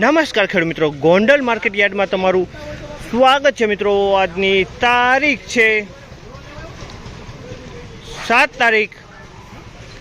નમસ્કાર ખેડૂત મિત્રો. ગોંડલ માર્કેટ યાર્ડમાં તમારું સ્વાગત છે મિત્રો. આજની તારીખ છે સાત તારીખ,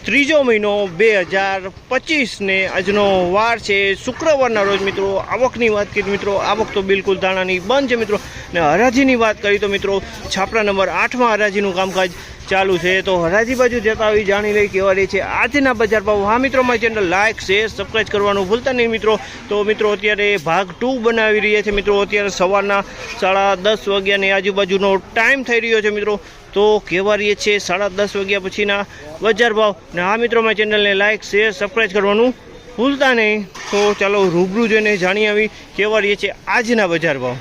ત્રીજો મહિનો બે હજાર પચીસને આજનો વાર છે. શુક્રવારના રોજ મિત્રો આવકની વાત કરીએ મિત્રો, આવક તો બિલકુલ દાણાની બંધ છે મિત્રો. ને હરાજીની વાત કરી તો મિત્રો, છાપરા નંબર આઠમાં હરાજીનું કામકાજ ચાલુ છે તો હરાજી બાજુ જતા આવી જાણી લઈ કેવા રહી છે આજના બજાર ભાવ. હા મિત્રો, મારી ચેનલ લાઇક શેર સબસ્ક્રાઈબ કરવાનું ભૂલતા નહીં મિત્રો. તો મિત્રો, અત્યારે ભાગ ટુ બનાવી રહ્યા છે મિત્રો. અત્યારે સવારના સાડા દસ વાગ્યાની આજુબાજુનો ટાઈમ થઈ રહ્યો છે મિત્રો. તો કહેવા રહીએ છે સાડા દસ વાગ્યા પછીના બજાર ભાવ. ને આ મિત્રો, મારી ચેનલને લાઇક શેર સબસ્ક્રાઈબ કરવાનું ભૂલતા નહીં. તો ચાલો રૂબરૂ જોઈને જાણી આવી કેવા રહીએ છે આજના બજાર ભાવ.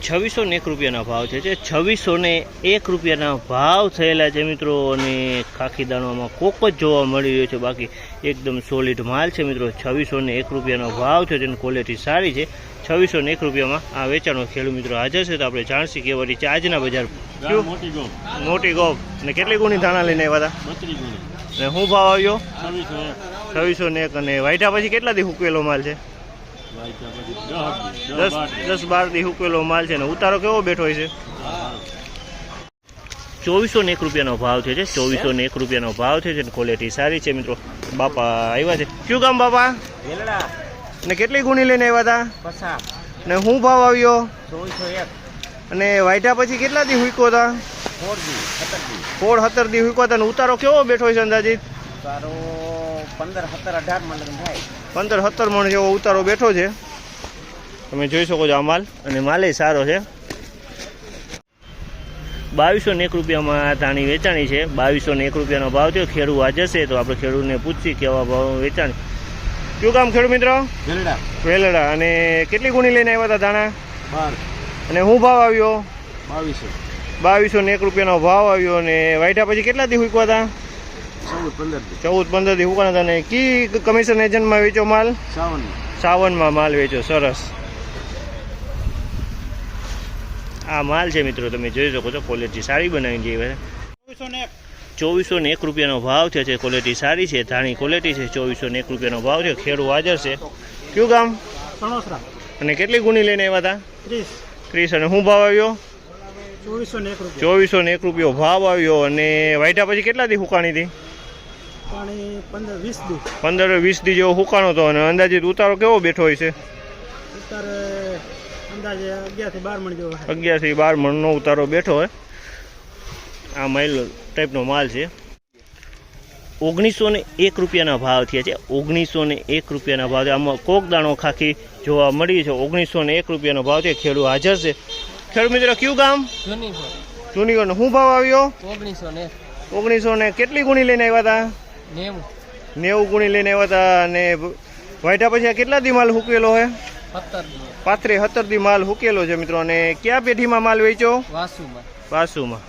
છવ્વીસો ને એક રૂપિયાના ભાવ છે. જે છવ્વીસો ને એક રૂપિયાના ભાવ થયેલા છે મિત્રો અને ખાખી દાણામાં કોક જ જોવા મળી રહ્યો છે. બાકી એકદમ સોલિડ માલ છે મિત્રો. છવ્વીસો ને એક રૂપિયાનો ભાવ છે તેની ક્વોલિટી સારી છે. છવ્વીસો ને એક રૂપિયામાં આ વેચાણો ખેડૂત મિત્રો હાજર છે. તો આપણે જાણસી કેવારી છે આજના બજાર મોટી ગોપ ને કેટલી ગુણી ધાણા લઈને આવ્યા હતા? ને શું ભાવ આવ્યો? છવ્વીસો ને એક. અને વાઈટા પછી કેટલા દી હુકવેલો માલ છે? દસ દસ બાર દી હુકવેલો માલ છે ને ઉતારો કેવો બેઠો હોય છે? ચોવીસો ને એક રૂપિયાનો ભાવ છે ચોવીસો ને એક રૂપિયાનો ભાવ છે ક્વોલિટી સારી છે મિત્રો. બાપા આવ્યા છે. શું કામ બાપા? ને કેટલી ગુણી લઈને આવ્યા હતા ને શું ભાવ આવ્યો? અને વાયટા પછી કેટલા દી હુકો હતા સોળ સત્તર દી. હુકો હતા ને ઉતારો કેવો બેઠો હોય છે અંદાજિત? તારો પંદર સત્તર અઢારમાં લગ્ન થાય. પંદર સત્તર મણ જેવો ઉતારો બેઠો છે. તમે જોઈ શકો છો આ માલ અને માલે સારો છે. બાવીસો ને એક રૂપિયામાં ધાણી વેચાણી છે. બાવીસો ને એક રૂપિયાનો ભાવ થયો. ખેડૂ આ જશે તો આપણે ખેડૂતને પૂછીએ કેવા ભાવ વેચાણી. શું કામ ખેડૂત મિત્રો? વેલડા. વેલડા. અને કેટલી ગુણી લઈને આવ્યા હતા ધાણા? બાર. અને શું ભાવ આવ્યો? બાવીસો. બાવીસો ને એક રૂપિયાનો ભાવ આવ્યો અને વાયઢા પછી કેટલા દી હુકવા હતા? ચૌદ પંદરથી. દી હતા અને કી કમિશન એજન્ટમાં વેચો માલ? સાવન. સાવનમાં માલ વેચો સરસ. આ માલ છે મિત્રો તમે જોઈ શકો છો ક્વોલિટી સારી બનાવી છે. ચોવીસો ને એક ચોવીસો ને એક રૂપિયાનો ભાવ છે ક્વોલિટી સારી છે ધાણી ક્વોલિટી છે ચોવીસો ને એક રૂપિયાનો ભાવ છે ખેડૂ હાજર છે. કયું ગામ? અને કેટલી ગુણી લઈને આવ્યા હતા? ત્રીસ. અને શું ભાવ આવ્યો? ચોવીસો ને એક રૂપિયા ભાવ આવ્યો અને વાઈટા પછી કેટલા દી હુકાણી હતી પંદર વીસ દી. જેવો હુકાણો હતો અને અંદાજિત ઉતારો કેવો બેઠો હોય છે? અત્યારે અગિયારથી બાર મણ જેવો અગિયારથી બાર મણનો ઉતારો બેઠો હોય. આ માઇલ ટાઈપનો માલ છે. ઓગણીસો ને એક રૂપિયાના ભાવ થયા છે. ઓગણીસો ને એક રૂપિયાના ભાવ છે આમાં કોક દાણો ખાખી જોવા મળી છે. ઓગણીસો ને એક રૂપિયાનો ભાવ છે ખેડૂત હાજર છે. ખેડૂત મિત્રો કયું ગામ? જૂની જૂનીગઢનો શું ભાવ આવ્યો? ઓગણીસો ને ઓગણીસો ને કેટલી ગુણી લઈને આવ્યા હતા? નેવું. ગુણી લઈને આવ્યા હતા અને વાઈટા પછી આ કેટલા દી માલ હુકેલો છે પાત્રે સત્તર દી માલ હુકેલો છે મિત્રો. અને કયા પેઢીમાં માલ વેચ્યો? વાસુમાં. વાસુમાં.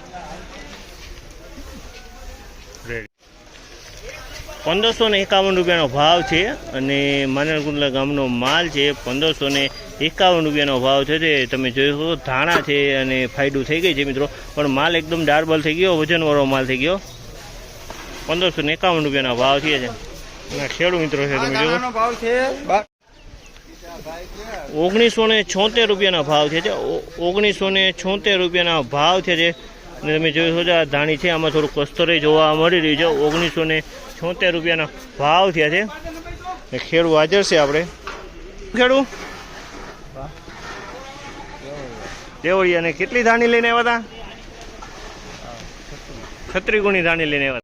પંદરસો ને એકાવન રૂપિયાનો ભાવ છે અને માનરકુંડલા ગામનો માલ છે. પંદરસો ને એકાવન રૂપિયાનો ભાવ છે. તે તમે જોઈ શકો ધાણા છે અને ફાયદું થઈ ગઈ છે મિત્રો. પણ માલ એકદમ ડાર્બલ થઈ ગયો વજનવાળો માલ થઈ ગયો. પંદરસો ને એકાવન રૂપિયાના ભાવ થયા છે. ખેડૂ મિત્રો છે, તમે જોવો ઓગણીસો ને છોતેર રૂપિયાના ભાવ છે. ઓગણીસો ને છોતેર રૂપિયાના ભાવ છે. અને તમે જોઈ શકો છો, આ ધાણી છે, આમાં થોડું કસ્તરે જોવા મળી રહ્યું છે. ઓગણીસો ને છોતેર રૂપિયાના ભાવ થયા છે. ને ખેડૂત હાજર છે આપણે. ખેડૂ દેવળિયા ને કેટલી ધાણી લઈને આવ્યા હતા? છત્રી ગુણી ધાણી લઈને આવ્યા